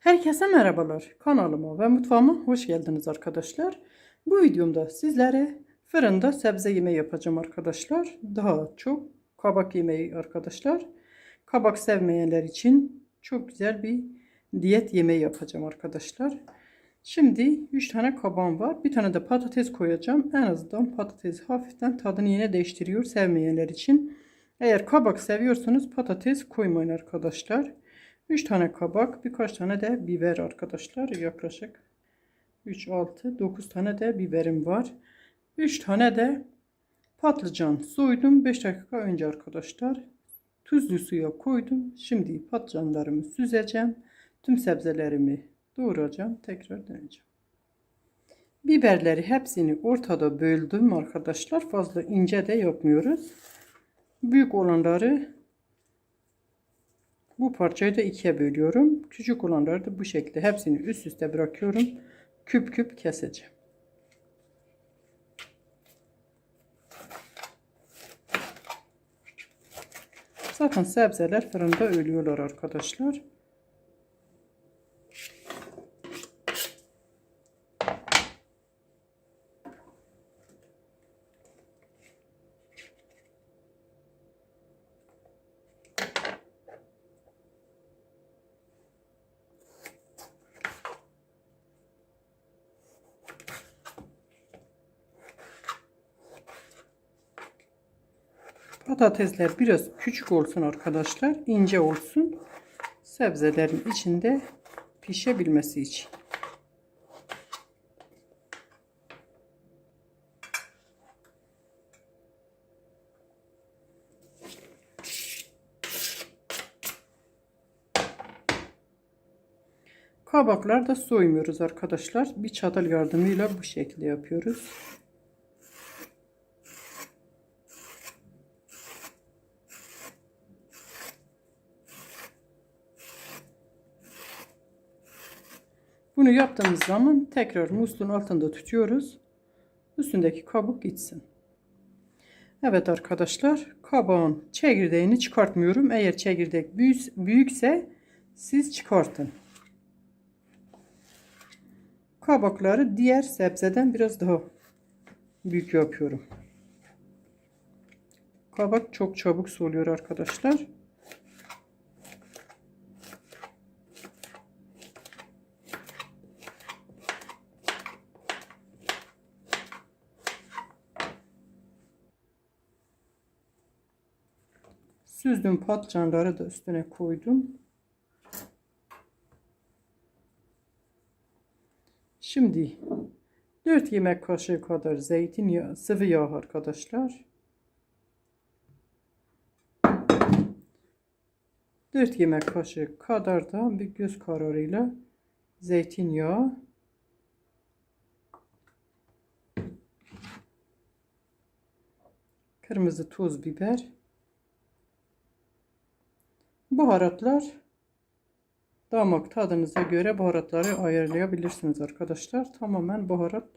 Herkese merhabalar. Kanalıma ve mutfağıma hoş geldiniz arkadaşlar. Bu videomda sizlere fırında sebze yemeği yapacağım arkadaşlar. Daha çok kabak yemeği arkadaşlar. Kabak sevmeyenler için çok güzel bir diyet yemeği yapacağım arkadaşlar. Şimdi 3 tane kabağım var. Bir tane de patates koyacağım. En azından patates hafiften tadını yine değiştiriyor sevmeyenler için. Eğer kabak seviyorsanız patates koymayın arkadaşlar. 3 tane kabak, birkaç tane de biber arkadaşlar. Yaklaşık 3, 6, 9 tane de biberim var. 3 tane de patlıcan soydum 5 dakika önce arkadaşlar. Tuzlu suya koydum. Şimdi patlıcanlarımı süzeceğim. Tüm sebzelerimi doğrayacağım. Tekrar döneceğim. Biberleri hepsini ortada böldüm arkadaşlar. Fazla ince de yapmıyoruz. Büyük olanları bu parçayı da ikiye bölüyorum. Küçük olanları da bu şekilde hepsini üst üste bırakıyorum. Küp küp keseceğim. Zaten sebzeler fırında ölüyorlar arkadaşlar. Patatesler biraz küçük olsun arkadaşlar. ince olsun. Sebzelerin içinde pişebilmesi için. Kabaklar da soymuyoruz arkadaşlar. Bir çatal yardımıyla bu şekilde yapıyoruz. Bunu yaptığımız zaman tekrar musluğun altında tutuyoruz. Üstündeki kabuk gitsin. Evet arkadaşlar kabağın çekirdeğini çıkartmıyorum. Eğer çekirdek büyükse siz çıkartın. Kabakları diğer sebzeden biraz daha büyük yapıyorum. Kabak çok çabuk soluyor arkadaşlar. Süzdüm patlıcanları da üstüne koydum. Şimdi 4 yemek kaşığı kadar zeytinyağı, sıvı yağ arkadaşlar. 4 yemek kaşığı kadar da bir göz kararıyla zeytinyağı. Kırmızı toz biber. Baharatlar damak tadınıza göre baharatları ayarlayabilirsiniz arkadaşlar. Tamamen baharat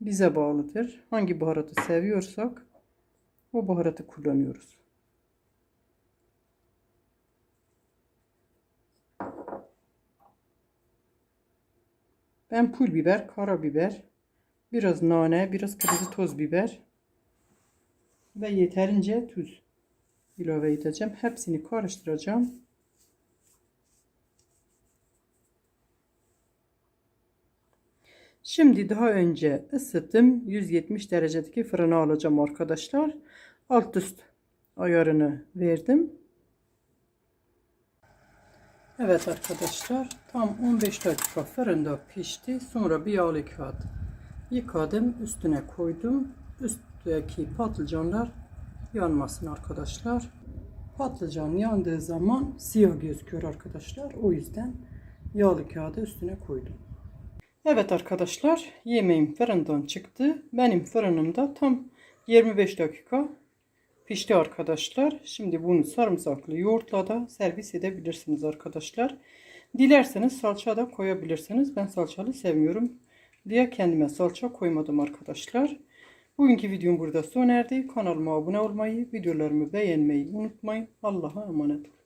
bize bağlıdır. Hangi baharatı seviyorsak o baharatı kullanıyoruz. Ben pul biber, karabiber, biraz nane, biraz kırmızı toz biber ve yeterince tuz ilave edeceğim. Hepsini karıştıracağım. Şimdi daha önce ısıttım. 170 derecedeki fırına alacağım arkadaşlar. Alt üst ayarını verdim. Evet arkadaşlar tam 15 dakika fırında pişti. Sonra bir yağlı kağıt yıkadım. Üstüne koydum. Üstteki patlıcanlar yanmasın arkadaşlar. Patlıcan yandığı zaman siyah gözüküyor arkadaşlar. O yüzden yağlı kağıdı üstüne koydum. Evet arkadaşlar yemeğim fırından çıktı. Benim fırınımda tam 25 dakika pişti arkadaşlar. Şimdi bunu sarımsaklı yoğurtla da servis edebilirsiniz arkadaşlar. Dilerseniz salça da koyabilirsiniz. Ben salçalı sevmiyorum diye kendime salça koymadım arkadaşlar. Bugünkü videom burada sona erdi. Kanalıma abone olmayı, videolarımı beğenmeyi unutmayın. Allah'a emanet olun.